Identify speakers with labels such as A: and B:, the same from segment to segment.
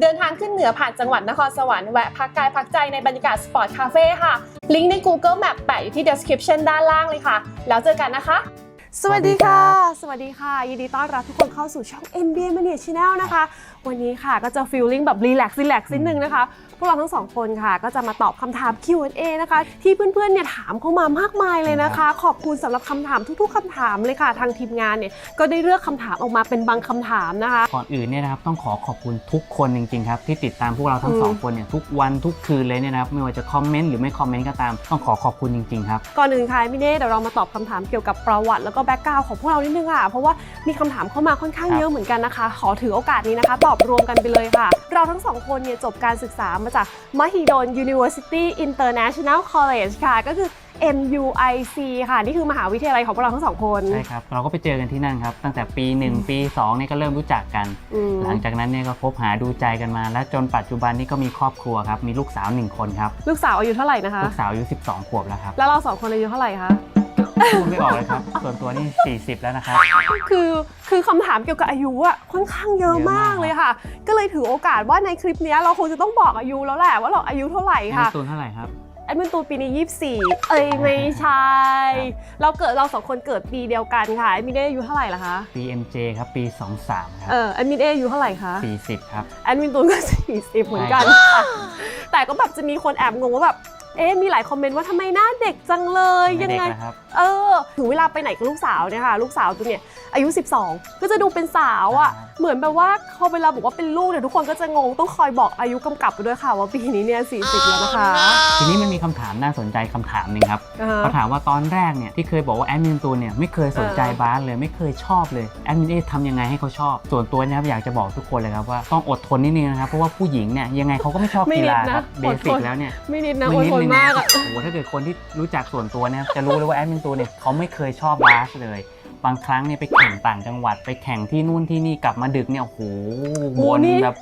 A: เดินทางขึ้นเหนือผ่านจังหวัดนครสวรรค์แวะพักกายพักใจในบรรยากาศสปอร์ตคาเฟ่ค่ะ ลิงก์ใน Google Map แปะอยู่ที่ description ด้านล่างเลยค่ะ แล้วเจอกันนะคะ สวัสดีค่ะ สวัสดีค่ะ ยินดีต้อนรับทุกคนเข้าสู่ช่อง NBA Mania Channel นะคะ วันนี้ค่ะก็จะฟีลลิ่งแบบรีแลกซ์รีแลกซ์นิดนึงนะคะพวกเราทั้งสองคนค่ะ ก็จะมาตอบคำถาม Q&A นะคะ ที่เพื่อนๆเนี่ยถามเข้ามามากมายเลยนะคะ ขอบคุณสำหรับคำถามทุกๆคำถามเลยค่ะ ทางทีมงานเนี่ยก็ได้เลือกคำถามออกมาเป็นบางคำถามนะคะ
B: ก่อนอื่นเนี่ยนะครับต้องขอขอบคุณทุกคนจริงๆครับที่ติดตามพวกเราทั้งสอง
A: อืม
B: คนเนี่ยทุกวันทุกคืนเลยเนี่ยนะครับไม่ว่าจะคอมเมนต์หรือไม่คอมเมนต์ก็ตามต้องขอขอบคุณจริงๆครับ
A: ก่อนอื่นค่ะพี่เน่เดี๋ยวเรามาตอบคำถามเกี่ยวกับประวัติแล้วก็แบ็กกราวของพวกเรานิดนึงค่ะ เพราะว่ามีคำถามเข้ามาค่อนข้าง
B: ครับ
A: เยอะเหมือนกันนะคะ ขอถือโอกาสนี้นะคะ ตอบรวมกันไปเลยค่ะ เราทั้งสองคนเนี่ยจบการศึกษามาจากมหิดล University International College ค่ะ ก็คือ MUIC ค่ะ นี่คือมหาวิทยาลัยของพวกเราทั้งสองคน
B: ใช่ครับ เราก็ไปเจอกันที่นั่นครับ ตั้งแต่ปี 1 ปี 2 เนี่ยก็เริ่มรู้จักกัน
A: อืม
B: หลังจากนั้นเนี่ยก็คบหาดูใจกันมา และจนปัจจุบันนี้ก็มีครอบครัวครับ มีลูกสาวหนึ่งคนครับ
A: ลูกสาวอายุเท่าไหร่นะคะ
B: ลูกสาวอายุ 12 ขวบแล้วครับ
A: แล้วเราสองคนอายุเท่าไหร่คะ
B: พูดไม่ออกเลยครับ ส่วนตัวนี่ 40 แล้วนะครับ
A: คือคือคำถามเกี่ยวกับอายุอะค่อนข้างเยอะมากเลยค่ะ ก็เลยถือโอกาสว่าในคลิปเนี้ยเราคงจะต้องบอกอายุแล้วแหละว่าเราอายุเท่าไหร่ค่ะ
B: ตูนเท่าไหร่ครับ
A: แอดมินตูนปีนี้24 เอ้ยไม่ใช่เราเกิดเราสองคนเกิดปีเดียวกันค่ะแอดมินเออายุเท่าไหร่ล่ะคะ
B: PMJ ครับปี 23 ครับ
A: เออแอดมินเออายุเท่าไหร่คะ
B: 40 ครับ
A: แอดมินตูนก็ 40 เหมือนกันค่ะแต่ก็แบบจะมีคนแอบงงว่าแบบ เอ๊ะมีหลายคอมเมนต์ว่าทำไมหน้าเด็กจังเลยยังไง
B: ม่เด็กนะครับ
A: เออถึงเวลาไปไหนกับลูกสาวเนี่ยค่ะลูกสาวตัวเนี่ยอายุ 12 ก็จะดูเป็นสาวอะ่ะ
B: ครับ
A: เหมือนแบบว่าพอเวลาบอกว่าเป็นลูกเนี่ยทุกคนก็จะงงต้องคอยบอกอายุกำกับไปด้วยค่ะว่าปีนี้เนี่ย40 แล้วนะคะ
B: ทีนี้มันมีคำถามน่าสนใจคำถามหนึ่งครับ
A: อ่าฮะ
B: เขาถามว่าตอนแรกเนี่ยที่เคยบอกว่าแอดมินตูนเนี่ยไม่เคยสนใจ
A: เออ
B: บาสเลยไม่เคยชอบเลยแอดมินเอทำยังไงให้เขาชอบ ส่วนตัวเนะครับอยากจะบอกทุกคนเลยครับว่าต้องอดทนนิดนึงนะครับเพราะว่าผู้หญิงเนี่ยยังไงเขาก็ไม่ชอบ
A: ไม่
B: กี
A: นิด
B: ฬา
A: นะครับ
B: เบ
A: อดทน
B: สิกแล้วเนี่ย
A: ไม่นิดนะ
B: ไม่
A: อด
B: นิด
A: ทน
B: นึง
A: มาก
B: นะ
A: อะ
B: โอ้โหถ้าเกิดคนที่รู้จักส่วนตัวเนี่ยจะรู้เลยว่าแอดมินตูนเนี่ยเขาไม่เคยชอบบาสเลย บางครั้งเนี่ยไปแข่งต่างจังหวัด ไปแข่งที่นู่นที่นี่กลับมาดึกเนี่ยโอ้โห
A: โอ้
B: บน
A: นี่
B: แบบ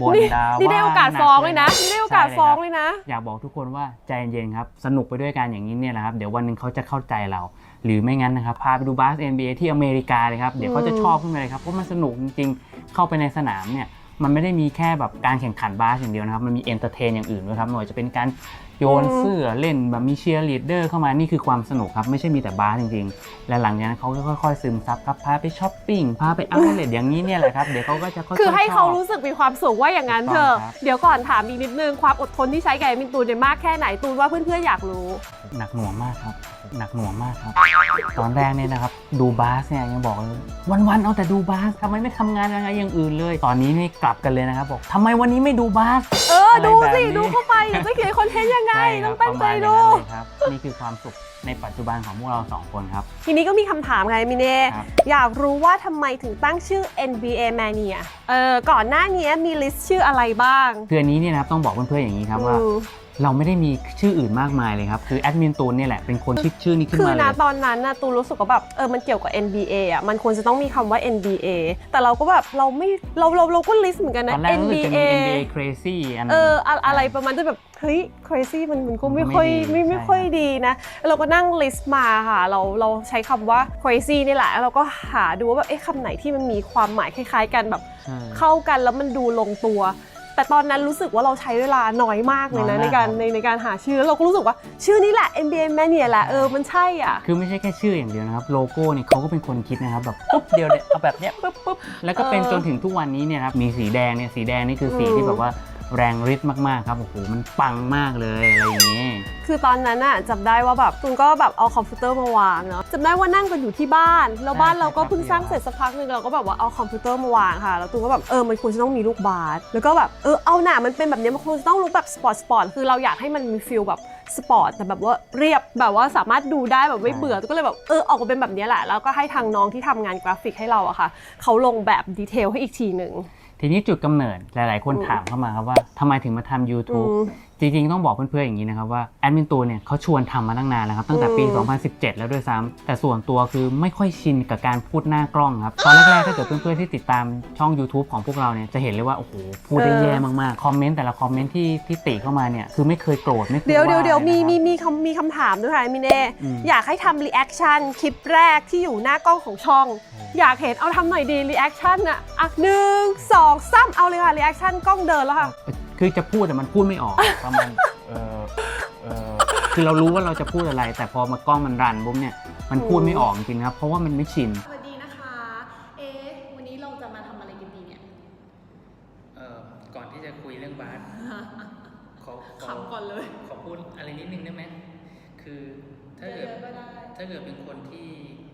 B: บน
A: นี่
B: ดาว
A: นี่ได้โอกาส
B: หนั
A: ฟ้องเลยนะนี่ได้โอกาส
B: ใช่
A: ฟ้อง
B: ครับ
A: เลยนะ
B: อยากบอกทุกคนว่าใจเย็นๆครับ สนุกไปด้วยกันอย่างนี้เนี่ยแหละครับ เดี๋ยววันหนึ่งเขาจะเข้าใจเรา หรือไม่งั้นนะครับพาไปดูบาส NBA ที่อเมริกาเลยครับเดี๋ยวเขาจะชอบขึ้นมาเลยครับเพราะมันสนุกจริงๆเข้าไปในสนามเนี่ย มันไม่ได้มีแค่แบบการแข่งขันบาสอย่างเดียวนะครับ มันมีเอนเตอร์เทนอย่างอื่นด้วยครับไม่ว่าจะเป็นการ โยน
A: อืม
B: เสื้อเล่นแบบมีเชียร์ลีดเดอร์เข้ามานี่คือความสนุกครับไม่ใช่มีแต่บาสจริงๆ และหลังจากนั้นเขาก็ค่อยๆซึมซับครับพาไปช้อปปิ้งพาไปเอาท์เลทอย่างนี้เนี่ยแหละครับเดี๋ยวเขาก็จะค่อยๆ
A: คือให้เขา
B: ชอบ
A: รู้สึกมีความสุขว่าอย่างนั้นเถอะ
B: ถูกต้องครับ
A: เดี๋ยวก่อนถามอีกนิดนึง ความอดทนที่ใช้กับแอดมินตูนเนี่ยมากแค่ไหนตูนว่าเพื่อนๆอยากรู้
B: หนักหน่วงมากครับ หนักหน่วงมากครับ ตอนแรกเนี่ยนะครับดูบาสเนี่ยยังบอกเลยวันๆเอาแต่ดูบาสทำไมไม่ทำงานอะไรอย่างอื่นเลย ตอนนี้นี่กลับกันเลยนะครับบอกทำไมวันนี้ไม่ดูบาส
A: เออ
B: อะไร
A: ดู
B: แบบ
A: สิ
B: นี้
A: ดูเข้าไปอยากจะเขียนคอนเทนต์ยังไง
B: ค
A: ต้
B: รั
A: อบงตั้งใจ
B: ประมาณ
A: ดู
B: อย่างนั้นเลยครับ นี่คือความสุขในปัจจุบันของพวกเราสองคนครับ
A: ทีนี้ก็มีคำถามไงมิเน่
B: ครับ
A: อยากรู้ว่าทำไมถึงตั้งชื่อ NBA Mania เออ ก่อนหน้านี้มีลิสต์ชื่ออะไรบ้าง
B: คืออันนี้เนี่ยนะครับต้องบอกเพื่อนๆอย่างนี้ครับว่า
A: อืม
B: เราไม่ได้มีชื่ออื่นมากมายเลยครับ คือแอดมินตูนเนี่ยแหละเป็นคนคิดชื่อนี้ขึ้น
A: คือ
B: มาเล
A: นะ
B: ย
A: ตอนนั้นนะตูนรู้สึกว่าแบบเออมันเกี่ยวกับ NBA อะมันควรจะต้องมีคำว่า NBA แต่เราก็แบบเราไม่เราเราเราก็ลิสต์เหมือนกัน
B: ต
A: นะ
B: อนแรกรู้สึกจะมี
A: NBA
B: NBA Crazy อัน
A: เอออะอะไรประมาณจะแบบเฮ้ย crazy มันมันก็ไม่
B: มันไม่
A: ค่อย
B: ดี
A: ไม่ไม่
B: ใช่
A: ค่อยดีนะเราก็นั่ง list มาค่ะ เราเราใช้คำว่า crazy นี่แหละแล้วเราก็หาดูว่าแบบเอ๊ะคำไหนที่มันมีความหมายคล้าย ๆ กันแบบ
B: ใช่
A: เข้ากันแล้วมันดูลงตัว แต่ตอนนั้นรู้สึกว่าเราใช้เวลาน้อยมากเลยนะ
B: น้อยมาก
A: ในการ
B: ครับ
A: ในในการหาชื่อแล้วเราก็รู้สึกว่าชื่อนี้แหละ NBA Mania แหละเออมันใช่อะ
B: คือไม่ใช่แค่ชื่ออย่างเดียวนะครับ โลโก้เนี่ยเขาก็เป็นคนคิดนะครับแบบปุ๊บเดียวเนี่ยเอาแบบเนี้ยปุ๊บปุ๊บแล้วก็เป็น
A: เออ
B: จนถึงทุกวันนี้เนี่ยครับมีสีแดงเนี่ยสีแดงนี่คือสี
A: อืม
B: ที่แบบว่า แรงฤทธิ์มากๆครับโอ้โหมันปังมากเลยอะไรอย่างเงี้ย
A: คือตอนนั้นน่ะจำได้ว่าแบบตุนก็แบบเอาคอมพิวเตอร์มาวางเนาะจำได้ว่านั่งกันอยู่ที่บ้าน แล้วบ้านเราก็เพิ่งสร้างเสร็จสักพักหนึ่งเราก็แบบว่าเอาคอมพิวเตอร์มาวางค่ะ แล้วตุนก็แบบเออมันควรจะต้องมีลูกบาสแล้วก็แบบเออเอาหน่ามันเป็นแบบนี้มันควรจะต้องลุกแบบสปอร์ตสปอร์ตคือเราอยากให้มันมีฟิลแบบสปอร์ตแต่แบบว่าเรียบแบบว่าสามารถดูได้แบบไม่เบื่อตุนก็เลยแบบเออออกมาเป็นแบบนี้แหละ แล้วก็ให้ทางน้องที่ทำงานกราฟิกให้เราอะค่ะเขาลงแบบดีเทลให้อีกทีหนึ่ง
B: ทีนี้จุดกำเนิดหลาย ๆ คน
A: อืม
B: ถามเข้ามาครับว่าทำไมถึงมาทำ YouTube
A: อืม
B: จริง ๆ ต้องบอกเพื่อน ๆ อย่างนี้นะครับว่าแอดมินตูนเนี่ยเขาชวนทำมาตั้งนานแล้วครับตั้งแต่ปี
A: อืม
B: 2017 แล้วด้วยซ้ำแต่ส่วนตัวคือไม่ค่อยชินกับการพูดหน้ากล้องครับ ตอนแรก ๆ ถ้าเกิดเพื่อน ๆ ที่ติดตามช่อง YouTube ของพวกเราเนี่ยจะเห็นเลยว่า โอ้โห พูดได้แย่มาก ๆ คอมเมนต์แต่ละคอมเมนต์ที่ที่ติเข้ามาเนี่ยคือไม่เคยโกรธไม่เคย
A: เดี๋ยวเดี๋ยวาเดี๋ยว
B: ล
A: มี
B: นะครับ
A: มีมีคำมีคำถามด้วยค่ะมิเน่
B: อืม
A: อยากให้ทำรีแอคชั่นคลิปแรกที่อยู่หน้ากล้องของช่อง อยากเห็นเอาทำหน่อยดีรีแอคชั่นอะอะหนึ่งสองสามเอาเลยค่ะรีแอคชั่นกล้องเดินแล้วค่ะ
B: คือจะพูดแต่มันพูดไม่ออกประมาณเออเออคือเรารู้ว่าเราจะพูดอะไร แต่พอมากล้องมันรันปุ๊บเนี่ยมันพูดไม่ออกจริงๆครับเพราะว่ามันไม่ชิน
A: สวัสดีนะคะ เอ๊ะ วันนี้เราจะมาทำอะไรกันดีเนี่ย
B: เอ่อก่อนที่จะคุยเรื่องบาสขอขอ
A: ขำก่อนเลย
B: ขอพูดอะไรนิดนึงได้ไหมคือถ้าเกิด
A: เยอะๆก็ได้
B: ถ้าเกิดเป็นคนที่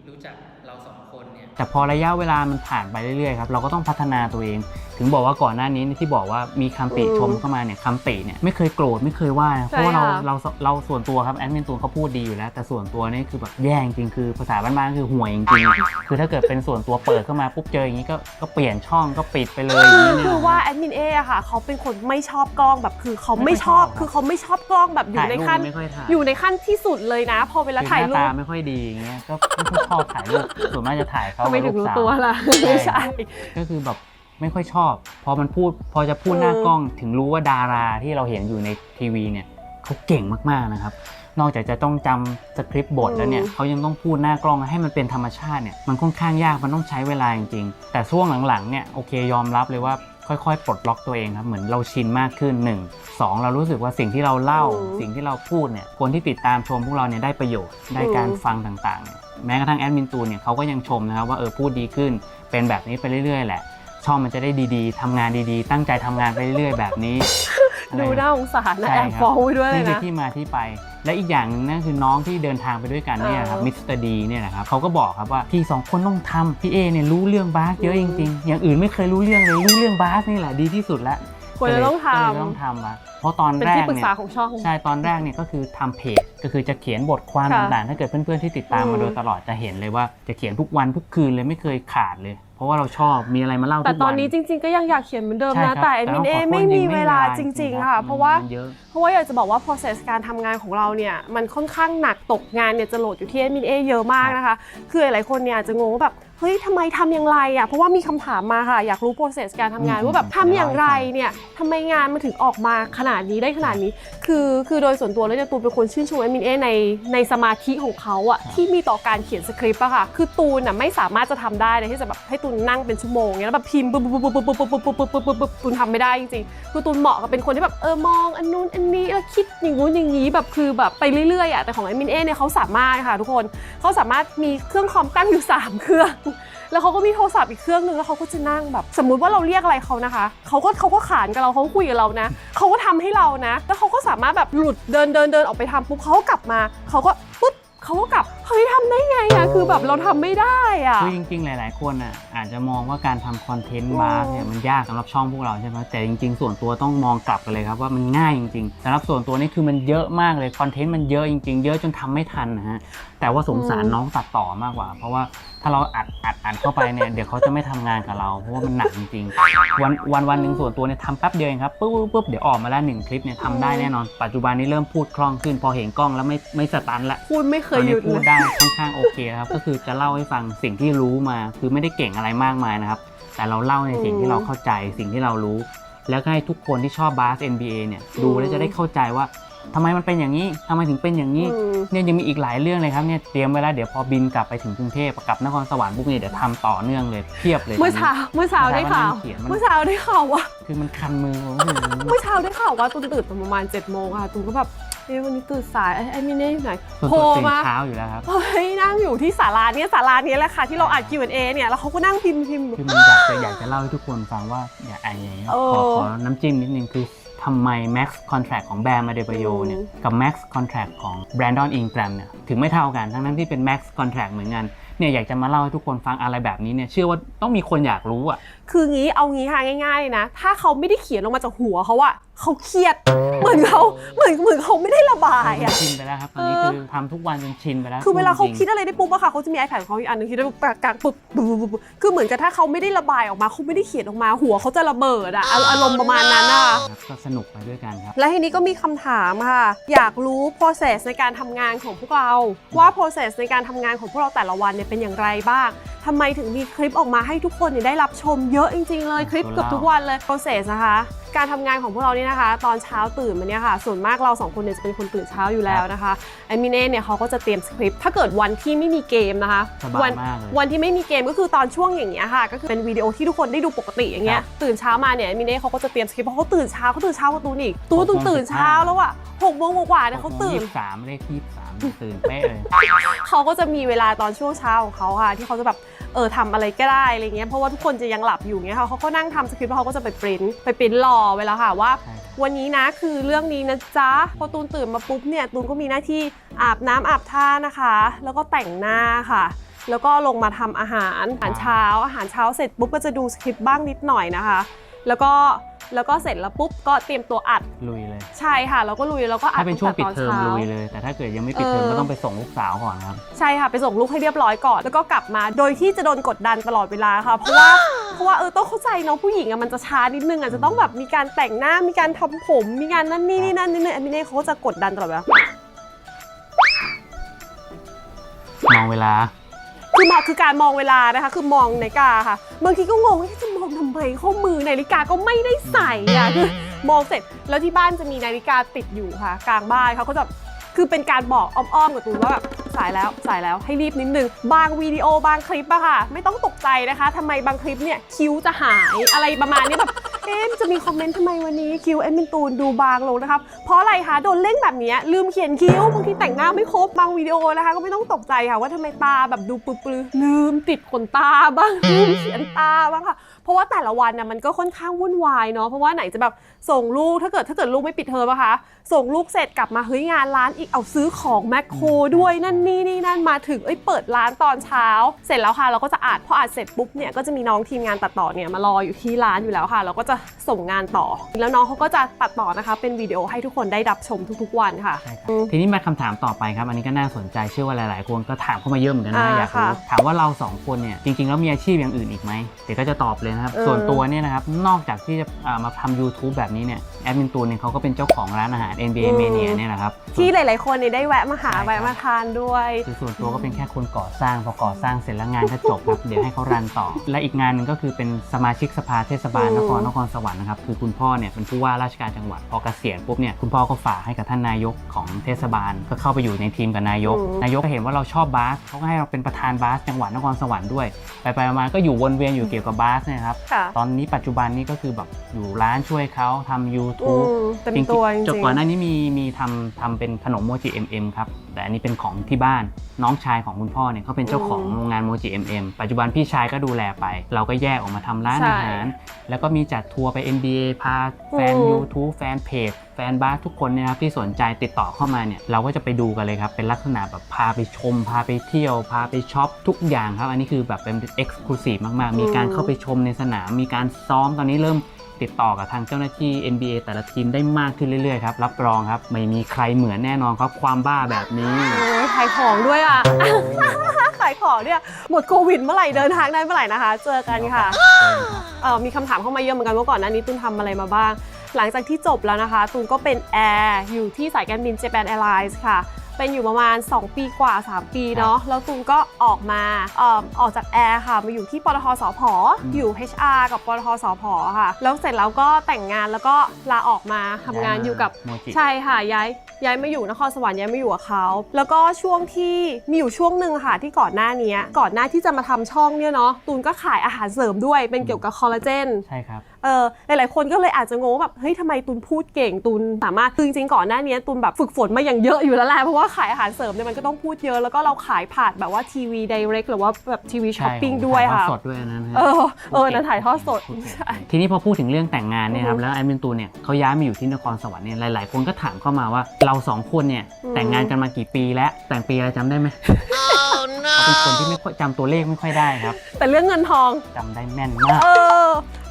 B: รู้จักเราสองคนเนี่ยแต่พอระยะเวลามันผ่านไปเรื่อยๆครับเราก็ต้องพัฒนาตัวเอง ถึงบอกว่าก่อนหน้านี้ที่บอกว่ามีคำติ
A: อืม
B: ชมเข้ามาเนี่ยคำติเนี่ยไม่เคยโกรธไม่เคยว่านะเพราะว่าเรา
A: ใช่ค่ะ
B: เราเราส่วนตัวครับแอดมินตูนเขาพูดดีอยู่แล้ว แต่ส่วนตัวนี่คือแบบแย่จริงๆคือภาษาบ้านๆคือห่วยจริงๆคือถ้าเกิดเป็นส่วนตัวเปิดเข้ามาปุ๊บเจออย่างนี้ก็ก็เปลี่ยนช่องก็ปิดไปเลยอย่างนี้เนี่ย
A: คือว่าแอดมินเออะค่ะเขาเป็นคนไม่ชอบกล้องแบบคือเขาไม่ชอบ
B: ไม่ค่อยชอบ
A: คือเขาไม่ชอบกล้องแบบอยู่
B: ถ่าย
A: ใน
B: รูป
A: ขั้น
B: ไม่ค่อยถ่าย
A: อยู่ในขั้นที่สุดเลยนะ พอเวลา
B: คือ
A: ถ่าย
B: ห
A: รู
B: น้า
A: ป
B: ตาไม่ค่อยดีอย่างเงี้ยก็ไม่ค่อยชอบถ่ายรูปส่วนมากจะถ่ายเขา
A: ทำไม
B: กับ
A: ถึง
B: ลูก
A: รู้
B: สาว
A: ตัวล่ะ
B: ใช่
A: ไม่ใช่
B: ก็คือแบบไม่ค่อยชอบ พอมันพูดพอจะพูด
A: เออ
B: หน้ากล้อง ถึงรู้ว่าดาราที่เราเห็นอยู่ในทีวีเนี่ยเขาเก่งมากๆนะครับ นอกจากจะต้องจำสคริปต์บทแล้วเนี่ยเขายังต้องพูดหน้ากล้องให้มันเป็นธรรมชาติเนี่ยมันค่อนข้างยากมันต้องใช้เวลาจริงๆแต่ช่วงหลังๆเนี่ยโอเคยอมรับเลยว่าค่อยๆ ปลดล็อกตัวเองครับเหมือนเราชินมากขึ้น1 2เรารู้สึกว่าสิ่งที่เราเล่า
A: อืม
B: สิ่งที่เราพูดเนี่ยคนที่ติดตามชมพวกเราเนี่ยได้ประโยชน์ได้การ
A: อืม
B: ฟังต่างๆเนี่ย แม้กระทั่งแอดมินตูนเนี่ยเขาก็ยังชมนะครับว่าเออพูดดีขึ้น เป็นแบบนี้ไปเรื่อยๆ แหละ ช่องมันจะได้ดีๆทำงานดีๆ ตั้งใจทำงานไปเรื่อยๆ แบบนี้
A: ดูน่าสงสารนะ
B: ใช่
A: แอ
B: ครับ
A: บฟ้องไว้ด้วยเลย
B: นี่คือ
A: นะ
B: ที่มาที่ไป และอีกอย่างหนึงนั่นคือน้องที่เดินทางไปด้วยกันเนี่ยครับ
A: เออ
B: มิสเตอร์ดีเนี่ยนะครับเขาก็บอกครับว่าพี่สองคนต้องทำพี่เอเนี่ยรู้เรื่องบาสเยอะ
A: อื
B: จ
A: ม
B: ริงๆอย่างอื่นไม่เคยรู้เรื่องเลยรู้เรื่องบาสนี่แหละดีที่สุดแล้ว
A: ควรจะต้องท
B: ก็เลยต้องทำอะ เพราะตอนำ
A: เป็น
B: แร
A: ที่
B: ก
A: ปรึก
B: เนี่ย
A: ษาของช่อง
B: ใช่ตอนแรกเนี่ยก็คือทำเพจก็คือจะเขียนบทความ
A: ค่ะ
B: ต่างๆ ถ้าเกิดเพื่อนๆที่ติดตาม
A: อื
B: มามโดยตลอดจะเห็นเลยว่าจะเขียนทุกวันทุกคืนเลยไม่เคยขาดเลย เพราะว่าเราชอบมีอะไรมาเล่าทุก
A: แต่
B: วัน
A: ตอนนี้จริง ๆก็ยังอยากเขียนเหมือนเดิม
B: ใช่ค
A: นะ
B: รับ
A: แต่แอดมินเอ
B: ต้งขโทษ
A: ไม่มี
B: จริงๆ
A: เวลาจริง ๆ ค่ะ
B: บ
A: เพราะว่า
B: มันเยอะ
A: เพราะว่าอยากจะบอกว่า process การทำงานของเราเนี่ยมันค่อนข้างหนักตกงานเนี่ยจะโหลดอยู่ที่แอดมินเอเยอะมากนะคะ คือหลายๆคนเนี่ยอาจจะงงว่าแบบ เฮ้ยทำไมทำอย่างไรอะเพราะว่ามีคำถามมาค่ะ อยากรู้ process การทำงาน
B: อืม
A: ว่าแบบทำอย่างไรเนี่ยทำไมงานมันถึงออกมาขนาดนี้ได้ขนาดนี้ คือคือโดยส่วนตัวแล้วเนี่ยตูนเป็นคนชื่นชมแอดมินเอในในสมาธิของเขาอะที่มีต่อการเขียนสคริปต์อะค่ะ คือตูนอะไม่สามารถจะทำได้เลยที่จะแบบให้ตูนนั่งเป็นชั่วโมงเงี้ยแล้วแบบพิมพ์ปุ๊บปุ๊บปุ๊บปุ๊บปุ๊บปุ๊บปุ๊บปุ๊บปุ๊บปุ๊บตูนทำไม่ได้จริงๆคือตูนเหมาะกับเป็นคนที่แบบเออมองอันนู้นอันนี้แล้วคิดอย่างงู้นอย่างนี้แบบคือแบบไปเรื่อยๆอะแต่ของแอดมินเอเนี่ยเขาสามารถค่ะทุกคนเขาสามารถมีเครื่องคอมตั้งอยู่สามเครื่องแล้วเขาก็มีโทรศัพท์อีกเครื่องหนึ่งแล้วเขาก็จะนั่งแบบ สมมุติว่าเราเรียกอะไรเขานะคะเขาก็เขาก็ขานกับเราเขาก็คุยกับเรานะเขาก็ทำให้เรานะ แล้วเขาก็สามารถแบบหลุดเดินเดินเดินออกไปทำปุ๊บเขากลับมาเขาก็ปุ๊บเขาก็กลับเฮ้ยทำได้ไงอะคือแบบเราทำไม่ได้อะ
B: คือจริงๆ หลาย ๆ คนอะอาจจะมองว่าการทำคอนเทนต์
A: อืม
B: บาร์เนี่ยมันยากสำหรับช่องพวกเราใช่ไหมแต่จริง ๆ ส่วนตัวต้องมองกลับกันเลยครับว่ามันง่ายจริงๆสำหรับส่วนตัวนี่คือมันเยอะมากเลยคอนเทนต์มันเยอะจริง ๆ เยอะจนทำไม่ทันนะฮะแต่ว่าสงสารน้องตัดต่อมากกว่า เพราะว่าถ้าเราอัดอัดอัดเข้าไปเนี่ยเดี๋ยวเขาจะไม่ทำงานกับเรา เพราะว่ามันหนักจริงๆวันวันวันหนึ่งส่วนตัวเนี่ยทำแป๊บเดียวเองครับปุ๊บปุ๊บปุ๊บเดี๋ยวออกมาแล้วหนึ่งคลิปเนี่ยทำได้แน่นอนปัจจุบันนี้เริ่มพูดคล่องขึ้นพอเห็นกล้องแล้วไม่ไม่สตันละ
A: พูดไม่เค
B: ตอยน
A: หยุ
B: นี้
A: ด
B: พูด
A: เลย
B: ได้ค่อนข้างโอเคครับ ก็คือจะเล่าให้ฟังสิ่งที่รู้มา คือไม่ได้เก่งอะไรมากมายนะครับ แต่เราเล่าในสิ่งที่เราเข้าใจสิ่งที่เรารู้ แล้วก็ให้ทุกคนที่ชอบบาส NBA เนี่ยดูแล้วจะได้เข้าใจว่าทำไมมันเป็นอย่างนี้ทำไมถึงเป็นอย่างนี้
A: อืม
B: เนี่ยยังมีอีกหลายเรื่องเลยครับเนี่ยเตรียมไว้แล้วเดี๋ยวพอบินกลับไปถึงกรุงเทพกลับนครสวรรค์ปุ๊บเนี่ยเดี๋ยวทำต่อเนื่องเลยเพียบเลย
A: เมื่อเช้าเมื่อเช้าได้ข่าว
B: เขียนมัน
A: เมื่อเช้าได้ข่าวว่า
B: คือมันคันมือผมรู้สึก
A: เมื่อเช้าได้ข่าวว่าตูนตื่นตอนประมาณ7จ็ดโมงค่ะตูนก็แบบเอ๊ะวันนี้ตื่นสายไอ้ไอ้มินเน่อยู่ไหน
B: ส่วน
A: โทร
B: ตัวตื่น
A: มา
B: เช้าอยู่แล้วครับ
A: เฮ้ยนั่งอยู่ที่ศาลาเนี้ยศาลาเนี้ยแหละค่ะที่เราอัด Q&A เนี่ยแล้วเขาก็นั่งพิมพ์พิมพ์
B: คือมันอยากจะอยากจะเล่าให้ทุกคนฟังว่าอย่าไออย่างเงี้ย
A: เออ
B: ขอขอน้ำจิ้มนิดนึงคือทำไม Max Contract ของแบรนด์มาเดบโยเนี่ย
A: อืม
B: กับ Max Contract ของ Brandon Ingram เนี่ยถึงไม่เท่ากันทั้งนั้นที่เป็น Max Contract เหมือนกัน เนี่ยอยากจะมาเล่าให้ทุกคนฟังอะไรแบบนี้เนี่ยเชื่อว่าต้องมีคนอยากรู้อะ
A: คืองี้เอางี้ค่ะง่ายๆเลยนะ ถ้าเขาไม่ได้เขียนลงมาจากหัวเขาอะเขาเครียด เหมือนเขาเหมือนเหมือนเขาไม่ได้ระบายอะ
B: ชินไปแล้วครับตอนนี้
A: เออ
B: คือทำทุกวันจนชินไปแล้ว
A: คือเวลาเขา
B: จริงๆ
A: คิดอะไรได้ปุ๊บอะค่ะเขาจะมี iPad ของเขาอีกอันหนึงคิดได้ปุ๊บกลางปุ๊บปุ๊บปุ๊บปุ๊บปุ๊บคือเหมือนกับถ้าเขาไม่ได้ระบายออกมาเขาไม่ได้เขียนออกมาหัวเขาจะระเบิดอะอารอารมณ์ประมาณนั้นอะ
B: ครับก็สนุกไปด้วยกันครับ
A: และทีนี้ก็มีคำถามค่ะ อยากรู้ process ในการทำงานของพวกเรา ว่า process ในการทำงานของพวกเราแต่ละวันเนี่ยเป็นอย่างไรบ้างทำไมถึงมีคลิปออกมาให้ทุกคนเนี่ยได้รับชมเยอะจริง ๆ เลยคลิปเกือบทุกวันเลย process นะคะการทำงานของพวกเราเนี่ยนะคะ ตอนเช้าตื่นมาเนี่ยค่ะ ส่วนมากเราสองคนเนี่ยจะเป็นคนตื่นเช้าอยู่แล้วนะคะไอมิเน่เนี่ยเขาก็จะเตรียมสคริปต์ถ้าเกิดวันที่ไม่มีเกมนะคะ
B: สบาย
A: วั
B: มากเลย
A: วันที่ไม่มีเกมก็คือตอนช่วงอย่างเงี้ยค่ะ ก็คือเป็นวิดีโอที่ทุกคนได้ดูปกติอย่างเงี้ย
B: ครับ
A: ตื่นเช้ามาเนี่ยมิเน่เขาก็จะเตรียมสคริปต์เพราะเขาตื่นเช้าเขาตื่นเช้ากว่าตูนอีกตูน
B: หกโมง
A: ตูนตื่น
B: สิบห้า
A: เช้าแล้วอะหกโมงกว่าๆเนี่ยเขาตื่น
B: ยี่สิบสามเลขยี่สิบสาม ตื่นเป๊ะเลย
A: เขาก็จะมีเวลาตอนช่วงเช้าของเขาค่ะ ที่เขาจะแบบเออทำอะไรก็ได้อะไรเงี้ยเพราะว่าทุกคนจะยังหลับอยู่เงี้ยค่ะเขาก็นั่งทำสคริปต์แล้วเขาก็จะไปปริ้นไปปริ้นรอไว้แล้วค่ะว่า
B: ใช่ครับ
A: วันนี้นะคือเรื่องนี้นะจ๊ะพอตูนตื่นมาปุ๊บเนี่ยตูนก็มีหน้าที่อาบน้ำอาบท่านะคะ แล้วก็แต่งหน้าค่ะ แล้วก็ลงมาทำอาหารอาหารเช้า อาหารเช้าเสร็จปุ๊บก็จะดูสคริปต์บ้างนิดหน่อยนะคะ แล้วก็ แล้วก็เสร็จแล้วปุ๊บก็เตรียมตัวอัด
B: ลุยเลย
A: ใช่ค่ะแล้วก็ลุยแล้วก็อัด
B: ถ้าเป็นช่วงปิด
A: ตั้
B: เทอม
A: แต่ตนช้า
B: ลุยเลย แต่ถ้าเกิดยังไม่ปิดเทอม
A: เออ
B: ก็ต้องไปส่งลูกสาวก่อนครับ
A: ใช่ค่ะไปส่งลูกให้เรียบร้อยก่อน แล้วก็กลับมาโดยที่จะโดนกดดันตลอดเวลาค่ะ เพราะว่าเพราะว่าเออต้องเข้าใจเนาะผู้หญิงอะมันจะช้านิดนึงอะจะต้องแบบมีการแต่งหน้ามีการทำผม มีการนั่นนี่นี่นั่นนี่นี่อันนี้เขาก็จะกดดันตลอดเวลา
B: มองเวลา
A: คือมองคือการมองเวลานะคะ คือมองนาฬิกาค่ะบางทีก็งงว่าจะมอง ทำไมข้อมือนาฬิกาก็ไม่ได้ใส่อะคือมองเสร็จแล้วที่บ้านจะมีนาฬิกาติดอยู่ค่ะ กลางบ้านเขาก็จะคือเป็นการบอกอ้อมๆกับตูนว่าแบบสายแล้วสายแล้วให้รีบนิดนึง บางวิดีโอบางคลิปอะค่ะ ไม่ต้องตกใจนะคะทำไมบางคลิปเนี่ยคิ้วจะหายอะไรประมาณนี้แบบเอ๊ะมันจะมีคอมเมนต์ทำไมวันนี้คิ้วเอ็มมินตูนดูบางลงนะครับ เพราะอะไรคะโดนเร่งแบบเนี้ยลืมเขียนคิ้วบางทีแต่งหน้าไม่ครบบางวิดีโอนะคะ ก็ไม่ต้องตกใจค่ะว่าทำไมตาแบบดูปลือๆลืมติดขนตาบ้างลืมเขียนตาบ้างค่ะเพราะว่าแต่ละวันน่ะมันก็ค่อนข้างวุ่นวายเนาะเพราะว่าไหนจะแบบส่งลูกถ้าเกิดถ้าเกิดลูกไม่ปิดเทอมอะคะ ส่งลูกเสร็จกลับมาเฮ้ยงานร้านอีกเอาซื้อของแมคโครด้วยนั่นนี่นี่นั่นมาถึงเอ้ยเปิดร้านตอนเช้า เสร็จแล้วค่ะเราก็จะอัดพออัดเสร็จปุ๊บเนี่ยก็จะมีน้องทีมงานตัดต่อเนี่ยมารออยู่ที่ร้านอยู่แล้วค่ะเราก็จะส่งงานต่อ แล้วน้องเขาก็จะตัดต่อนะคะ เป็นวิดีโอให้ทุกคนได้รับชมทุกๆวันค่ะ
B: ใช่ครับทีนี้มาคำถามต่อไปครับ อันนี้ก็น่าสนใจเชื่อว่าหลายๆ คนก็ถามเข้ามาเยอะเหมือนกันนะ
A: อ่า
B: อยากรู้
A: ค่ะ
B: ถามว่าเราสองคนเนี่ยจริงๆแล้วมีอาชีพอย่างอื่นอีกไหมเดี๋ยวก็จะตอบเลยนะครับ
A: เออ
B: ส่วนตัวเนี่ยนะครับนอกจากที่จะอ่ามาทำ YouTube แบบนี้เนี่ยแอดมินตูนเนี่ยเขาก็เป็นเจ้าของร้านอาหาร NBA Mania เนี่ยนะครับ
A: ที่หลาย ๆ คนเนี่ยได้แวะมาหา
B: ใช่ครับ
A: แวะมาทานด้วย
B: คือส่วนตัวก็เป็นแค่คนก่อสร้าง พอก่อสร้างเสร็จแล้วงานก็จบครับ เดี๋ยวให้เขารันต่อ และอีกงานหนึ่งก็คือเป็นสมาชิกสภาเทศบาล
A: อืม
B: นครนครสวรรค์นะครับคือคุณพ่อเนี่ยเป็นผู้ว่าราชการจังหวัดพอเกษียณปุ๊บเนี่ยคุณพ่อก็ฝากให้กับท่านนายกของเทศบาลก็เข้าไปอยู่ในทีมกับนายก นายกก็เห็นว่าเราชอบบาสเขาก็ให้เราเป็นประธานบาสจังหวัดนครสวรรค์ด้วยไปไปๆมาๆก็อยู่วนเวียนอยู่เกี่ยวกับบาสเนี่ยครับ
A: ค่ะ
B: ตอนนี้ปัจจุบันนี้ก็คือแบบอยู่ร้านช่วยเขาทำ
A: อื
B: YouTube
A: มเต็มตัวจ
B: จบ
A: ริง
B: ก่อนหน้านี้มีมีทำทำเป็นขนมโมจิ MM ครับ แต่อันนี้เป็นของที่บ้านน้องชายของคุณพ่อเนี่ยเขาเป็นเจ้าของ
A: อืม
B: โรงงานโมจิ MM ปัจจุบันพี่ชายก็ดูแลไป เราก็แยกออกมาทำร้าน
A: ใช่
B: อาหาร แล้วก็มีจัดทัวร์ไป NBA พาแฟน
A: อืม
B: YouTube แฟนเพจแฟนบาสทุกคนเนี่ยครับที่สนใจติดต่อเข้ามาเนี่ยเราก็จะไปดูกันเลยครับ เป็นลักษณะแบบพาไปชม พาไปเที่ยว พาไปช็อปทุกอย่างครับ อันนี้คือแบบเป็นเอ็กซ์คลูซีฟมากๆ มีการเข้าไปชมในสนาม มีการซ้อมตอนนี้เริ่ม ติดต่อกับทางเจ้าหน้าที่ NBA แต่ละทีมได้มากขึ้นเรื่อยๆครับรับรองครับไม่มีใครเหมือนแน่นอนครับความบ้าแบบนี้
A: โอ้ยขายของด้วยอะ ขายของเนี่ยหมดโควิดเมื่อไหร่เดินทางได้เมื่อไหร่นะคะ เจอกันค่ะเออมีคำถามเข้ามาเยอะเหมือนกันว่าก่อนหน้านี้ตุ้นทำอะไรมาบ้าง หลังจากที่จบแล้วนะคะ ตูนก็เป็นแอร์อยู่ที่สายการบิน Japan Airlines ค่ะ เป็นอยู่ประมาณ 2 ปีกว่า 3 ปีเนาะแล้วตูนก็ออกมาเอ่อออกจากแอร์ค่ะมาอยู่ที่ปตทสพ
B: อืม
A: อยู่ HR กับปตทสพค่ะ แล้วเสร็จแล้วก็แต่งงานแล้วก็ลาออกมาทำงานอยู่กับ
B: โมจิ
A: ใช่ค่ะย้ายย้ายมาอยู่นครสวรรค์ย้ายมาอยู่กับเขาแล้วก็ช่วงที่มีอยู่ช่วงหนึ่งค่ะที่ก่อนหน้านี้ก่อนหน้าที่จะมาทำช่องเนี่ยเนาะตูนก็ขายอาหารเสริมด้วยเป็นเกี่ยวกับคอลลาเจน
B: ใช่ครับ
A: เออหลายๆคนก็เลยอาจจะงงว่าแบบเฮ้ยทำไมตูนพูดเก่งตูนสามารถคือจริงๆก่อนหน้านี้ตูนแบบฝึกฝนมาอย่างเยอะอยู่แล้วแหละเพราะว่าขายอาหารเสริมเนี่ยมันก็ต้องพูดเยอะแล้วก็เราขายผ่านแบบว่าทีวีไดเรกหรือว่าแบบทีวีช้อปปิ้ง
B: ใช่
A: ด้วย
B: ถ่า
A: ค่ะ
B: ทอดสดด้วยอันนั้นฮะ
A: เออเออนั้นถ่ายทอดสด
B: พูเก่ง
A: ใช่
B: ทีนี้พอพูดถึงเรื่องแต่งงานเนี่ยครับ
A: อือฮึ
B: แล้วแอดมินตูนเนี่ยเขาย้ายมาอยู่ที่นครสวรรค์เนี่ยหลาย ๆ คนก็ถามเข้ามาว่าเราสองคนเนี่ย
A: อืม
B: แต่งงานกันมากี่ปีแล้วแต่งปีอะไรจำได้ไหมเขาเป็นคนที่ไม่ค่อยจำตัวเลขไม่ค่อยได้ครับ
A: แต่เรื่องเงินทอง
B: จำได้แม่นมาก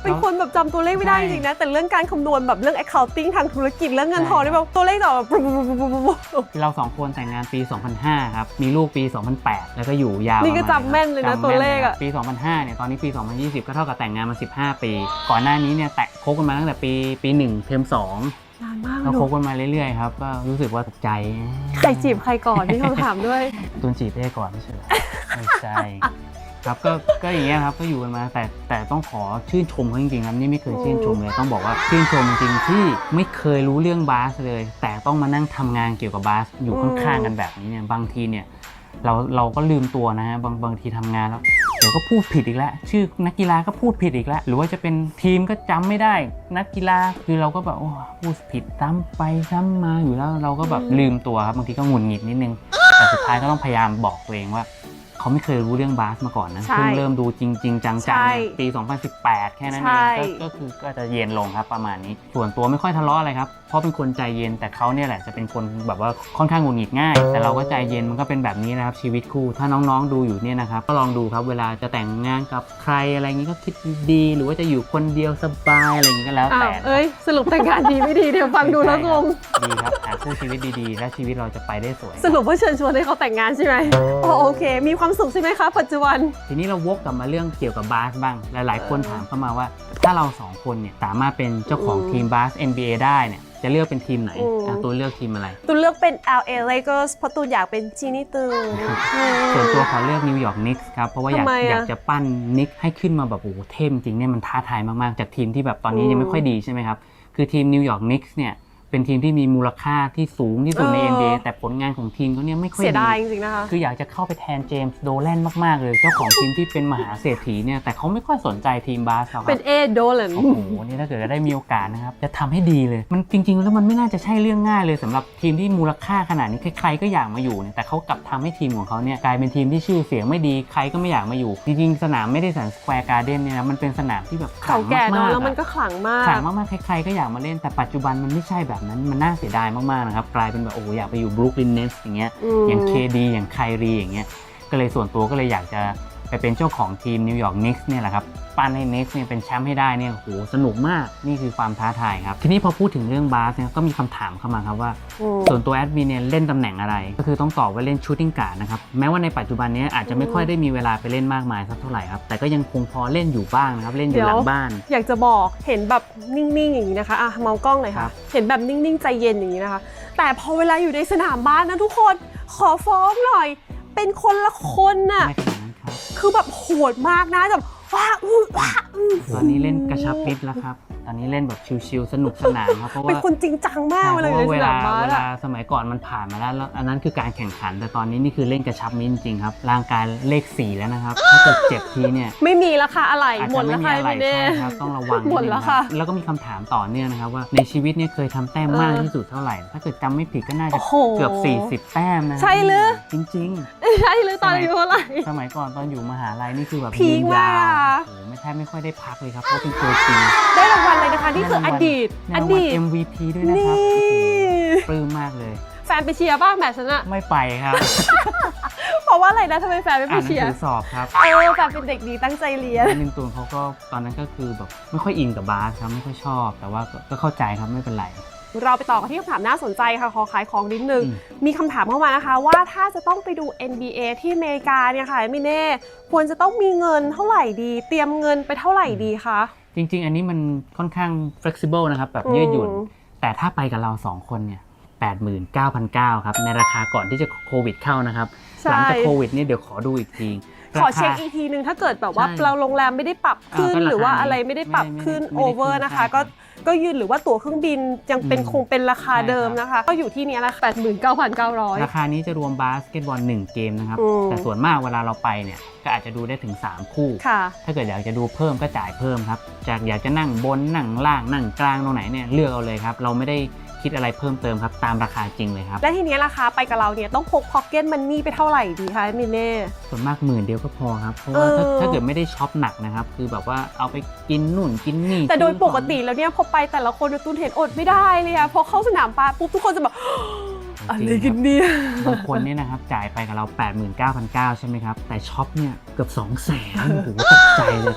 A: เออเป็นคนแบบจำตัวเลขไม่ได้
B: ใช่
A: จริงๆนะ แต่เรื่องการคำนวณแบบเรื่อง accounting ทางธุรกิจเรื่องเงิน
B: ใช่
A: ทองนี่แบบตัวเลขแบบปุ๊บปุ๊บปุ๊บปุ๊บปุ๊บปุ๊บ
B: เราสองคนแต่งงานปี 2005 ครับ มีลูกปี 2008 แล้วก็อยู่ยาว
A: นี่ก็
B: ประาณ
A: จำแม่นเลยนะ
B: จำ
A: ตัวเลขอะ
B: ครับปี 2005 เนี่ยตอนนี้ปี 2020 ก็เท่ากับแต่งงานมา 15 ปี ก่อนหน้านี้เนี่ยแตะคบกันมาตั้งแต่ปีปี 1 เทอม2
A: นานมาก
B: แล้ว
A: หนู
B: คบกันมาเรื่อยๆครับก็รู้สึกว่าตกใจ
A: ใครจีบใครก่อนนี่คำถามด้วย
B: ตุนจีบได้ก่อนไม่ใช่เหรอไม่ใช่ ครับก็ก็อย่างเงี้ยครับก็อยู่กันมาแต่แต่ต้องขอชื่นชมเขาจริงๆครับนี่ไม่เคยชื่นชมเลยต้องบอกว่าชื่นชมจริงๆที่ไม่เคยรู้เรื่องบาสเลย แต่ต้องมานั่งทำงานเกี่ยวกับบาสอยู่ข้างๆกันแบบนี้เนี่ยบางทีเนี่ยเราเราก็ลืมตัวนะฮะบางบางทีทำงานแล้วเดี๋ยวก็พูดผิดอีกแล้วชื่อนักกีฬาก็พูดผิดอีกแล้วหรือว่าจะเป็นทีมก็จำไม่ได้ นักกีฬาคือเราก็แบบโอ้พูดผิดซ้ำไปซ้ำมาอยู่แล้วเราก็แบบลืมตัวครับบางทีก็หงุดหงิดนิดนึงแต่สุดท้ายก็ต้องพยายามบอกตัวเองว่า เขาไม่เคยรู้เรื่องบาสมาก่อนนะ
A: ใช่
B: เพิ่งเริ่มดูจริงๆจังๆ
A: ใช่
B: เนี่ยปี 2018 แค่นั้น
A: ใช่
B: เองก็ก็คือก็จะเย็นลงครับประมาณนี้ ส่วนตัวไม่ค่อยทะเลาะอะไรครับเพราะเป็นคนใจเย็นแต่เขาเนี่ยแหละจะเป็นคนแบบว่าค่อนข้างหงุดหงิดง่าย แต่เราก็ใจเย็นมันก็เป็นแบบนี้นะครับชีวิตคู่ ถ้าน้องๆดูอยู่เนี่ยนะครับก็ลองดูครับเวลาจะแต่งงานกับใครอะไรอย่างนี้ก็คิดดีๆหรือว่าจะอยู่คนเดียวสบายอะไรอย่างนี้ก็แล้ว
A: อ้าว
B: แต่
A: เอ้ย สรุปแต่งงานดีไม่ดีเดี๋ยวฟังดูแล้วงง
B: ดีครับหาคู่ชีวิตดีๆ และชีวิตเราจะไปได้สวย
A: สรุปว่าเชิญชวนให้เขาแต่งงานใช่ไหมอ๋อโอเค มีความสุขใช่ไหมคะ ปัจจุบัน
B: ทีนี้เราวกกลับมาเรื่องเกี่ยวกับบาสบ้าง หลาย ๆ คน
A: เออ
B: ถามเข้ามาว่า ถ้าเราสองคนเนี่ยสามารถเป็นเจ้าของ
A: อืม
B: ทีมบาส NBA ได้เนี่ยจะเลือกเป็นทีมไหน
A: อืม
B: อะตัวเลือกทีมอะไร
A: ตูนเลือกเป็น LA Lakers เพราะตูนอยากเป็นจีนี่ตูน
B: ส่วนตัวขอเลือกนิวยอร์กนิกส์ครับ เพราะว่าอยาก
A: ทำไมอะ
B: อยากจะปั้นนิกให้ขึ้นมาแบบโอ้โหเท่จริงๆเนี่ยมันท้าทายมาก ๆ จากทีมที่แบบตอนนี้
A: อืม
B: ยังไม่ค่อยดีใช่ไหมครับ คือทีมนิวยอร์กนิกส์เนี่ย เป็นทีมที่มีมูลค่าที่สูงที่สุดใน
A: เออ
B: NBA แต่ผลงานของทีมเขาเนี่ยไม่ค่อย
A: เสีย
B: ดี
A: ดายจริงๆนะคะ
B: คืออยากจะเข้าไปแทนเจมส์โดแลนมากๆเลยเจ้าของทีมที่เป็นมหาเศรษฐีเนี่ยแต่เขาไม่ค่อยสนใจทีมบาสเขาค
A: เป็
B: รั
A: น
B: บ
A: เอโดเลน
B: โอ้โหนี่ถ้าเกิดได้มีโอกาสนะครับจะทำให้ดีเลยมันจริง ๆ แล้วมันไม่น่าจะใช่เรื่องง่ายเลยสำหรับทีมที่มูลค่าขนาดนี้ใครๆก็อยากมาอยู่เนี่ยแต่เขากลับทำให้ทีมของเขาเนี่ยกลายเป็นทีมที่ชื่อเสียงไม่ดีใครก็ไม่อยากมาอยู่จริงๆสนามไม่ได้สันสแควร์การ์เด้นเนี่ยนะมันเป็นสนามที่แบบขลั
A: เก่างแก่
B: มา
A: เนาะ
B: กๆ
A: แล้วมัน
B: อะ
A: ก็ขลังมาก
B: ขลังมากๆใครๆก็อยากมาเล่นแต่ปัจจุบันมันไม่ใช่แบบนั้นมันน่าเสียดายมากๆนะครับกลายเป็นแบบโอ้โหอยากไปอยู่บรูคลินเนสอย่างเงี้ย
A: ม
B: อย่างเคดีอย่างไครีอย่างเงี้ยก็เลยส่วนตัวก็เลยอยากจะ ไปเป็นเจ้าของทีมนิวยอร์กนิกส์เนี่ยแหละครับ ปั้นให้นิกส์เนี่ยเป็นแชมป์ให้ได้เนี่ยโอ้โหสนุกมากนี่คือความท้าทายครับ ทีนี้พอพูดถึงเรื่องบาสเนี่ยก็มีคำถามเข้ามาครับว่า
A: อืม
B: ส่วนตัวแอดมินเนี่ยเล่นตำแหน่งอะไร ก็คือต้องตอบว่าเล่นชูตติ้งการ์ดนะครับ แม้ว่าในปัจจุบันเนี้อาจจะไม่ค่อยได้มีเวลาไปเล่นมากมายสักเท่าไหร่ครับแต่ก็ยังคงพอเล่นอยู่บ้างนะครับเล่นอยู่หลังบ้าน
A: อยากจะบอกเห็นแบบนิ่งๆอย่างนี้นะคะอะมองกล้องเลย
B: ครั
A: ค่ะ
B: บ
A: เห็นแบบนิ่งๆใจเย็นอย่างนี้นะคะ แต่พอเวลาอยู่ในสนามบ้านนะทุกคนขอฟ้องหน่อย เป็นคนละคนน่ะ
B: ไม่ขนาดนั้น คื
A: อแบบโหดมากนะแบบว้าอู้ว้าอู้
B: ตอนนี้เล่นกระชับมิตรแล้วครับ ตอนนี้เล่นแบบชิลๆสนุกสนานครับเพราะ
A: เป็น
B: ว่า
A: คนจริงจังมาก
B: ใช่
A: เวลาอยู่ใน
B: เว
A: ส
B: ลา
A: นามบ้าน
B: เวลา
A: อะ
B: สมัยก่อนมันผ่านมาแล้วแล้วอันนั้นคือการแข่งขัน แต่ตอนนี้นี่คือเล่นกระชับมิตรจริงๆครับร่างกายเลขสี่แล้วนะครับถ้าเกิดเจ็บทีเนี่ย
A: ไม่มีแล้วค่ะอะไร
B: อาจ
A: หม
B: จะ
A: ด
B: ไม่
A: แล้ว
B: มี
A: ค่ะ
B: อะไร
A: พี่เน่
B: ใช่ครับต้องระวัง
A: หมด
B: นินึง
A: แล้ว
B: ครั
A: ค่ะ
B: บแล้วก็มีคำถามต่อเนื่องนะครับว่าในชีวิตเนี่ยเคยทำแต้มมาก
A: เออ
B: ที่สุดเท่าไหร่ ถ้าเกิดจำไม่ผิดก็น่า
A: โอ้
B: จะ
A: โห
B: เกือบ 40 แต้มนะ
A: ใช่หรือ
B: จริง
A: ใช่หรือตอนอายุเท่าไหร่
B: ๆสมัยก่อนตอนอยู่มหาลัยนี่คือแบบ
A: พีค
B: ยืน
A: มายา
B: กว
A: อะ
B: โอ้โหไม่แทบไม่ค่อยได้พักเลยครับเพราะเป็นตัวจริง
A: ได้รางวัลเลยนะคะนี่คืออดีต
B: ใน
A: อ
B: รางวัล
A: ดีต
B: MVP ด้วยนะค
A: นี่
B: รับโอ้โหปลื้มมากเลย
A: แฟนไปเชียร์บ้างแมตช์ฉันอะ
B: ไม่ไปครับ
A: เพราะว่าอะไรนะทำไมแฟนไม่ไป
B: อ่านหนัง
A: เชียร์
B: สือสอบครับ
A: เออแฟนเป็นเด็กดีตั้งใจเรียน
B: นินตูนเขาก็ตอนนั้นก็คือแบบไม่ค่อยอินกับบาสครับไม่ค่อยชอบ แต่ว่าก็ก็เข้าใจครับไม่เป็นไร
A: เราไปต่อกันที่คำถามน่าสนใจค่ะขอขายของนิดนึง
B: อืม
A: มีคำถามเข้ามานะคะ ว่าถ้าจะต้องไปดู NBA ที่อเมริกาเนี่ยค่ะมิเน่ควรจะต้องมีเงินเท่าไหร่ดี เตรียมเงินไปเท่าไหร่ดีคะ
B: จริง ๆ อันนี้มันค่อนข้าง flexible นะครับ แบบยืดหยุ่น
A: อืม
B: แต่ถ้าไปกับเรา2คนเนี่ย89,900ครับ ในราคาก่อนที่จะโควิดเข้านะครับ
A: ใช่
B: หลัจากโควิดเนี่ยเดี๋ยวขอดูอีกที
A: ขอ
B: ราา
A: เช็คอีกทีนึงถ้าเกิดแบบว่า
B: ใช่
A: เราโรงแรมไม่ได้ปรับขึ้น
B: อ่าก็ราคา
A: หรือว่าอะไรไม่ได้ปรับ
B: ไม่ได้
A: ขึ้น
B: ไม่
A: โอ
B: ได้
A: เวอร์
B: ขึ้น
A: นะคะ
B: ใช่
A: ก็
B: ครับ
A: ก็ยืนหรือว่าตั๋วเครื่องบินยังเป็น
B: อืม
A: คงเป็นราคา
B: ใช่
A: เดิม
B: ครับ
A: นะคะ ก็อยู่ที่เนี้ยละ89,900
B: ราคานี้จะรวมบาสเกตบอล1เกมนะครับ
A: อืม
B: แต่ส่วนมากเวลาเราไปเนี่ยก็อาจจะดูได้ถึง 3 คู่
A: ค่ะ
B: ถ้าเกิดอยากจะดูเพิ่มก็จ่ายเพิ่มครับ จากอยากจะนั่งบนนั่งล่างนั่งกลางตรงไหนเนี่ยเลือกเอาเลยครับ เราไม่ได้ คิดอะไรเพิ่มเติมครับตามราคาจริงเลยครับ
A: และทีเนี้ยราคาไปกับเราเนี่ยต้องพกพ็อกเก็ตมันนี่ไปเท่าไหร่ดีคะมิเน่
B: ส่วนมากหมื่นเดียวก็พอครับเพราะว่าถ้า
A: เออ
B: ถ้าเกิดไม่ได้ช็อปหนักนะครับ คือแบบว่าเอาไปกินนู่นกินนี่
A: แต่โดย
B: ซื้อ
A: ป
B: ของ
A: กติแล้วเนี่ยพอไปแต่ละคนตูนเห็นอดไม่ได้เลยอะพอเข้าสนามปาปุ๊บทุกคนจะแบบอะไรกันเนี่ย
B: บางคนเนี่ยนะครับจ่ายไปกับเรา 89,900 ใช่ไหมครับ แต่ช็อปเนี่ยเกือบ 2 0 0 0 0 0โอ้โหตกใจเลย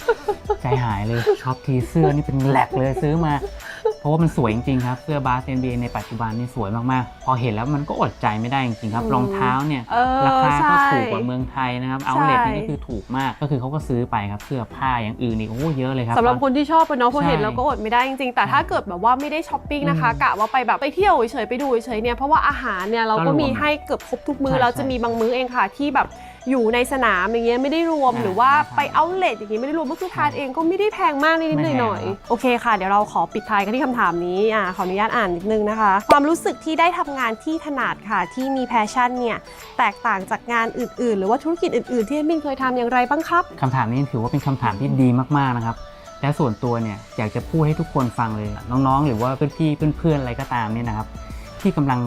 B: ใจหายเลยช็อปทีเสื้อนี่เป็นแหลกเลยซื้อมาเพ ราะว่ามันสวยจริงๆครับ เสื้อบาส NBA ในปัจจุบันนี่สวยมากๆ พอเห็นแล้วมันก็อดใจไม่ได้จริงๆครับ
A: อืม
B: รองเท้าเนี่ย
A: เออ
B: ราคา
A: ใช่
B: ก็ถูกกว่าเมืองไทยนะครับเอา
A: ใช่
B: เลทนี่ก็คือถูกมากก็คือเขาก็ซื้อไปครับเสื้อผ้าอย่างอื่นอีกโอ้เยอะเลยครับ
A: สำหรับคนที่ชอบอะเนาะพอเห็น
B: ใช่
A: แล้วก็อดไม่ได้จริงๆ แต่ถ้าเกิดแบบว่าไม่ได้ช้อปปิ้งนะคะ
B: อืม
A: กะว่าไปแบบไปเที่ยวเฉยๆไปดูเฉยๆเนี่ยเพราะว่าอาหารเนี่ยเรา
B: ก็
A: ก็
B: รวม
A: มีให้เกือบครบทุกมื้อ
B: ใช่
A: เรา
B: ใช่
A: จะมีบางมื้อเองค่ะที่แบบ อยู่ในสนามอย่างเงี้ยไม่ได้รวม
B: อ่า
A: หรือว่า
B: ใช่
A: ไปเอาเลทอย่างงี้ไม่ได้รวมก็คือทานเองก็ไม่ได้แพงมากนิด
B: ไม่
A: ๆ
B: แพง
A: หน่อย
B: ครับ
A: ๆโอเคค่ะ เดี๋ยวเราขอปิดท้ายกันที่คำถามนี้อ่าขออนุญาตอ่านนิดนึงนะคะ ความรู้สึกที่ได้ทำงานที่ถนัดค่ะที่มีแพชชั่นเนี่ยแตกต่างจากงานอื่น ๆ หรือว่าธุรกิจอื่น ๆ ที่มินเคยทำอย่างไรบ้างครับ
B: คำถามนี้ถือว่าเป็นคำถามที่ดีมากๆนะครับและส่วนตัวเนี่ยอยากจะพูดให้ทุกคนฟังเลยน้องๆ หรือว่าพี่ๆเพื่อนๆอะไรก็ตามเนี่ยนะครับ ที่กำลัง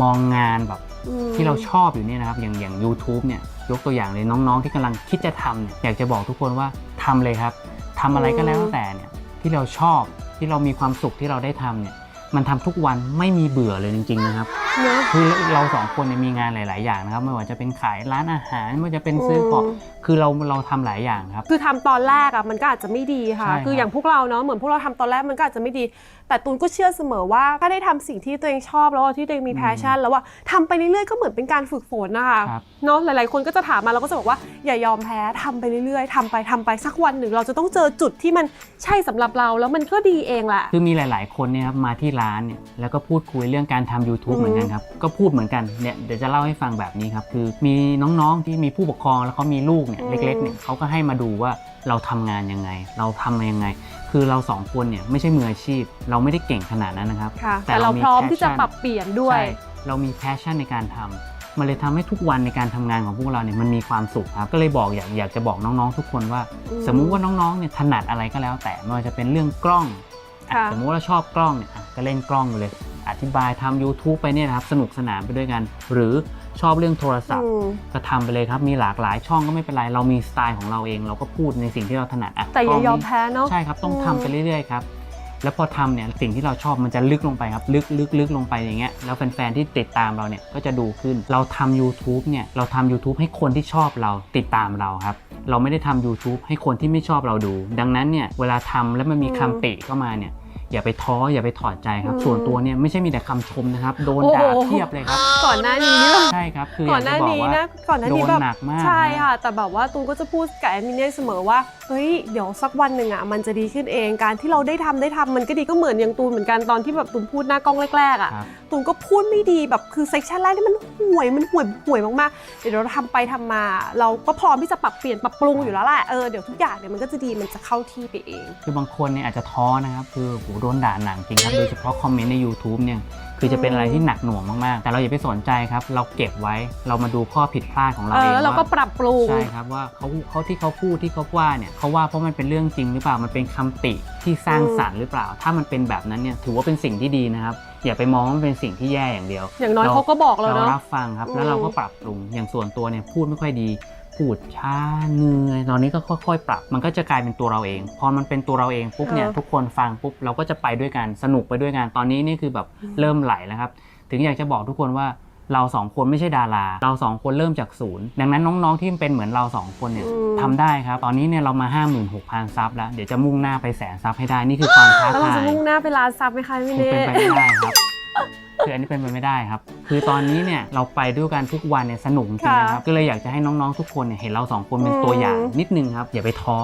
B: มองงานแบบ
A: อืม
B: ที่เราชอบอยู่เนี่ยนะครับอย่างอย่าง u t u b e เนี่ย ยกตัวอย่างเลยน้องๆ ที่กำลังคิดจะทำเนี่ยอยากจะบอกทุกคนว่าทำเลยครับทำอะไรก็แล้วแต่เนี่ยที่เราชอบที่เรามีความสุขที่เราได้ทำเนี่ยมันทำทุกวันไม่มีเบื่อเลยจริง ๆนะครับ
A: เนอะ
B: คือเราสองคนเนี่ยมีงานหลาย ๆ อย่างนะครับ ไม่ว่าจะเป็นขายร้านอาหารไม่ว่าจะเป็นซื้อของคือเราเราทำหลายอย่างครับ
A: คือทำตอนแรกอะมันก็อาจจะไม่ดีค่ะ
B: ใช่ครับ
A: คืออย่างพวกเราเนาะเหมือนพวกเราทำตอนแรกมันก็อาจจะไม่ดี แต่ตูนก็เชื่อเสมอว่าถ้าได้ทำสิ่งที่ตัวเองชอบแล้วอะที่ตัวเองมี
B: อืม
A: แพชชั่น แล้วว่าทำไปเรื่อยๆก็เหมือนเป็นการฝึกฝนนะคะ
B: ครับ
A: เนาะหลายๆคนก็จะถามมาเราก็จะบอกว่าอย่ายอมแพ้ทำไปเรื่อยๆทำไปทำไปสักวันหนึ่ง เราจะต้องเจอจุดที่มันใช่สำหรับเราแล้วมันก็ดีเองแหละ
B: คือมีหลาย ๆ คนเนี่ยครับมาที่ร้านเนี่ยแล้วก็พูดคุยเรื่องการทำ YouTube
A: อืม
B: เหมือนกันครับก็พูดเหมือนกันเนี่ยเดี๋ยวจะเล่าให้ฟังแบบนี้ครับคือมีน้องๆที่มีผู้ปกครองแล้วเขามีลูกเนี่ยเล็กๆเนี่ยเขาก็ให้มาดูว่าเราทำงานยังไง เราทำยังไง คือเราสองคนเนี่ยไม่ใช่มืออาชีพ เราไม่ได้เก่งขนาดนั้นนะครับ
A: ค่ะ
B: แต่
A: แต่เรา
B: เรามี
A: พร้อมที่จะ
B: passion
A: ปรับเปลี่ยนด้วย
B: ใช่เรามีแพชชั่นในการทำมันเลยทำให้ทุกวันในการทำงานของพวกเราเนี่ยมันมีความสุขครับ ก็เลยบอกอยากอยากจะบอกน้องๆ ทุกคนว่า
A: อืม
B: สมมุติว่าน้องๆเนี่ยถนัดอะไรก็แล้ว แต่ไม่ว่าจะเป็นเรื่องกล้องอะ
A: ค่ะ
B: สมมุติว่าชอบกล้องเนี่ยอะก็เล่นกล้องไปเลย อธิบายทำ YouTube ไปเนี่ยนะครับสนุกสนานไปด้วยกัน หรือชอบเรื่องโทรศัพท์
A: อืม
B: ก็ทำไปเลยครับมีหลากหลายช่องก็ไม่เป็นไร เรามีสไตล์ของเราเอง เราก็พูดในสิ่งที่เราถนัดอะ
A: แต่อย่ายอม
B: กล้งนี้
A: แพ้เนาะ
B: ใช่ครับต้อง
A: อืม
B: ทำไปเรื่อยๆครับแล้วพอทำเนี่ยสิ่งที่เราชอบมันจะลึกลงไปครับ ลึกลึกลึกลงไปอย่างเงี้ยแล้วแฟนๆที่ติดตามเราเนี่ยก็จะดูขึ้นเราทำ YouTube เนี่ยเราทำ YouTube ให้คนที่ชอบเราติดตามเราครับ เราไม่ได้ทำ YouTube ให้คนที่ไม่ชอบเราดู ดังนั้นเนี่ยเวลาทำแล้วมันมีคำติเข้ามาเนี่ย อย่าไปท้ออย่าไปถอดใจครับ
A: อืม
B: ส่วนตัวเนี่ยไม่ใช่มีแต่คำชมนะครับ โดน
A: โอ้โห
B: ด่าเพียบเลยครับ
A: ก่อนหน้านี้เนี่ย
B: ใช่ครับ คืออ
A: ก่อยา
B: นก
A: ห
B: จะ
A: น้า
B: บอก
A: นี้
B: ว่า
A: นะก่อนหน้า
B: โด
A: นี้
B: น
A: แบบ
B: หนักมาก
A: ใช่
B: นะ
A: ค่ะ แต่แบบว่าตูนก็จะพูดกับแอดมินเนี่ยเสมอว่าเฮ้ยเดี๋ยวสักวันหนึ่งอะมันจะดีขึ้นเองการที่เราได้ทำได้ทำมันก็ดีก็เหมือนอย่างตูนเหมือนกันตอนที่แบบตูนพูดหน้ากล้องแรกๆอะ
B: ครับ
A: ตูนก็พูดไม่ดีแบบคือเซสชันแรกที่มันห่วยมันห่วยห่วยมากๆเดี๋ยวเราทำไปทำมา เราก็พร้อมที่จะปรับเปลี่ยนปรับปรุงอยู่แล้วแหละเออเดี๋ยวทุกอย่างเนี่ยมันก็จะดีมันจะเข้าที่ไปเอง
B: คือบางคนเนี่ยอาจจะท้อนะครับ คือโหโดนด่าหนังจริงครับ โดยเฉพาะคอมเมนต์ใน YouTube เนี่ย คือจะเป็นอะไรที่หนักหน่วงมาก ๆ แต่เราอย่าไปสนใจครับ เราเก็บไว้ เรามาดูข้อผิดพลาดของเรา
A: เอ
B: เอง
A: อเราก็
B: ว่า
A: ปรับปรุง
B: ใช่ครับว่าเขาเขาที่เขาพูดที่เขาว่าเนี่ยเขาว่าเพราะมันเป็นเรื่องจริงหรือเปล่ามันเป็นคำติที่สร้าง
A: อืม
B: สรรค์หรือเปล่า ถ้ามันเป็นแบบนั้นเนี่ยถือว่าเป็นสิ่งที่ดีนะครับ อย่าไปมองว่ามันเป็นสิ่งที่แย่อย่างเดียว
A: อย่างน้อย
B: เรา
A: เขาก็บอกเรา
B: เรา
A: เนาะ
B: รับฟังครับ
A: อืม
B: แล้วเราก็ปรับปรุงอย่างส่วนตัวเนี่ยพูดไม่ค่อยดี พูดช้าเหนื่อยตอนนี้ก็ค่อยๆ ปรับ มันก็จะกลายเป็นตัวเราเอง พอมันเป็นตัวเราเองปุ๊บเนี่ย
A: เออ
B: ทุกคนฟังปุ๊บเราก็จะไปด้วยกันสนุกไปด้วยกันตอนนี้นี่คือแบบ
A: อืม
B: เริ่มไหลแล้วครับ ถึงอยากจะบอกทุกคนว่าเราสองคนไม่ใช่ดารา เราสองคนเริ่มจากศูนย์ ดังนั้นน้องๆที่เป็นเหมือนเราสองคนเนี่ย
A: อืม
B: ทำได้ครับ ตอนนี้เนี่ยเรามา 56,000ซับแล้ว เดี๋ยวจะมุ่งหน้าไปแสนซับให้ได้ นี่คือความท้า
A: แล้วเรา
B: ทา
A: จะ
B: ย
A: มุ่งหน้าไปร้านซับไหมคะพี่
B: คง
A: เน่
B: เป็นไปไม่ได้ครับ คืออันนี้เป็นไปไม่ได้ครับ คือตอนนี้เนี่ยเราไปด้วยกันทุกวันเนี่ยสนุกจริงๆนะครับ ก็เลยอยากจะให้น้องๆทุกคนเนี่ยเห็นเราสองคนเป็นตัวอย่างนิดนึงครับ อย่าไปท้อ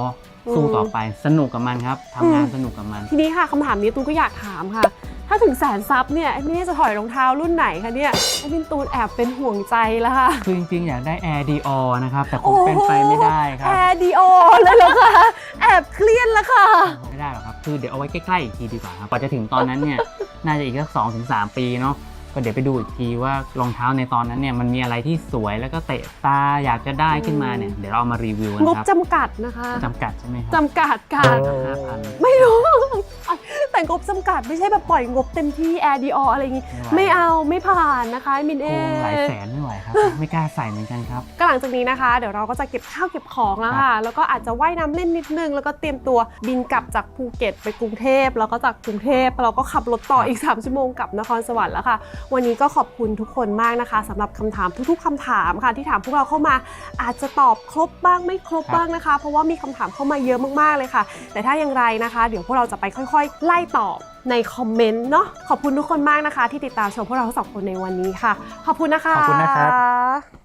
B: สู้ต่อไปสนุกกับมันครับทำงานสนุกกับมัน
A: ทีนี้ค่ะคำถามนี้ตูนก็อยากถามค่ะ ถ้าถึงแสนซับเนี่ยไอ้มินเนี่ยจะถอยรองเท้ารุ่นไหนคะเนี่ยไอ้มินตูนแอบเป็นห่วงใจแล้วค่ะ
B: คือจริงๆ อยากได้ Air Dior นะครับ แต่คงเป็นไปไม่ได้ค
A: แอ
B: รับ
A: ร์ดีโอเลยเหรอคะแอบเครียดแล้วค่ะ
B: ไม่ได้หรอกครับ คือเดี๋ยวเอาไว้ใกล้ๆอีกทีดีกว่าครับกว่าจะถึงตอนนั้นเนี่ยน่าจะอีกสักสองถึงสามปีเนาะก็เดี๋ยวไปดูอีกทีว่ารองเท้าในตอนนั้นเนี่ยมันมีอะไรที่สวยแล้วก็เตะตาอยากจะได้ขึ้นมาเนี่ยเดี๋ยวเราเอามารีวิวกัน
A: งบ
B: ครับ
A: จำกัดนะคะ
B: จำกัดใช่ไหมครับ
A: จำกัดค่ะ
B: ห้าพัน
A: ไม่รู้ แต่งบจำกัดไม่ใช่แบบปล่อยงบเต็มที่แอร์ดีออะไรอย่างงี้
B: ไม่
A: ไม่
B: ไหว
A: เอาไม่ผ่านนะคะมินเอ
B: โอ้หลายแสนไม่ไหวครับ ไม่กล้าใส่เหมือนกันครับ
A: ก็หลังจากนี้นะคะ เดี๋ยวเราก็จะเก็บข้าวเก็บของแล้วค่ะ แล้วก็อาจจะว่ายน้ำเล่นนิดนึง แล้วก็เตรียมตัวบินกลับจากภูเก็ตไปกรุงเทพ แล้วก็จากกรุงเทพเราก็ขับรถต่ออีก 3 ชั่วโมงกลับนครสวรรค์แล้วค่ะ วันนี้ก็ขอบคุณทุกคนมากนะคะสำหรับคำถามทุกๆคำถามค่ะ ที่ถามพวกเราเข้ามา อาจจะตอบครบบ้างไม่ครบบ้างนะคะ เพราะว่ามีคำถามเข้ามาเยอะมากๆเลยค่ะ แต่ถ้าอย่างไรนะคะ เดี๋ยวพวกเราจะไปค่อย ๆ ไล่ตอบในคอมเมนต์เนาะขอบคุณทุกคนมากนะคะ ที่ติดตามชมพวกเราสองคนในวันนี้ค่ะ ขอบคุณนะคะ
B: ขอบคุณนะครับ